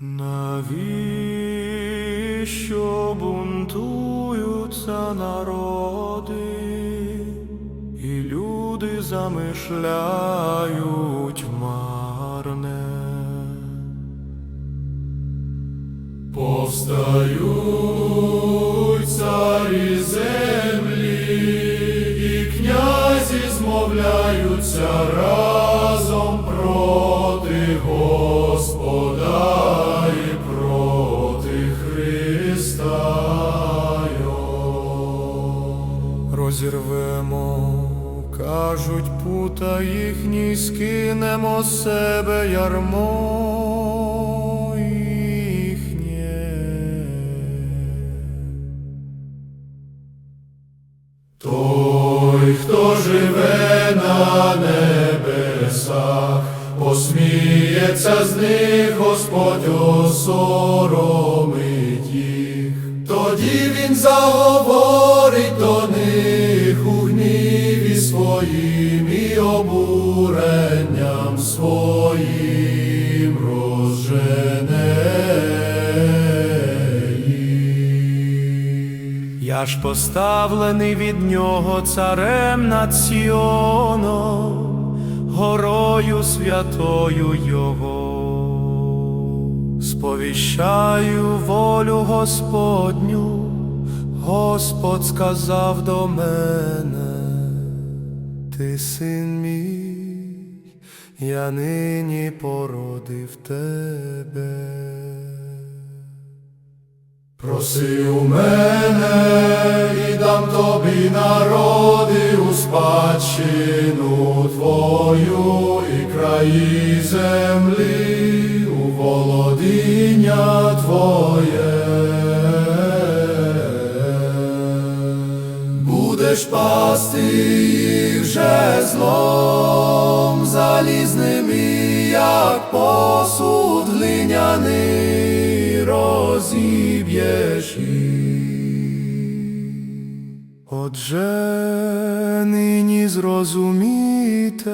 Навіщо бунтуються народи, і люди замишляють марне? Повстають царі землі, і князі змовляються разом проти Господа Розірвемо, кажуть, пута їхній, скинемо з себе ярмо їхнє. Той, хто живе на небесах, посміється з них, Господь осоромить їх. Тоді він заговорить своїм і обуренням своїм розжене. Я ж поставлений від нього царем над Сіоном, горою святою Його. Сповіщаю волю Господню, Господь сказав до мене, ти син мій, я нині породив тебе. Проси у мене і дам тобі народи у спадщину твою і краї землі Будеш пасти їх жезлом залізним і як посуд глиняний розіб'єш. Отже, нині зрозумійте,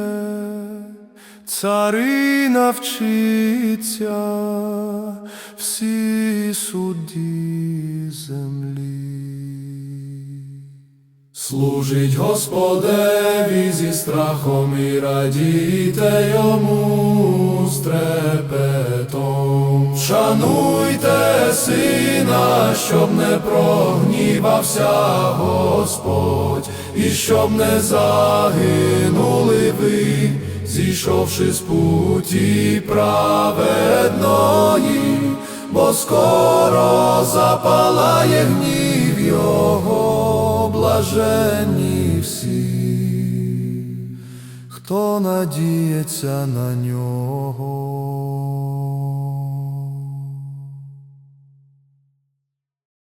цари навчиться всі судді Служить Господеві зі страхом і радійте йому з трепетом. Шануйте сина, щоб не прогнівався Господь, і щоб не загинули ви, зійшовши з путі праведної, бо скоро запалає гнів його блаженні всі, хто надіється на нього.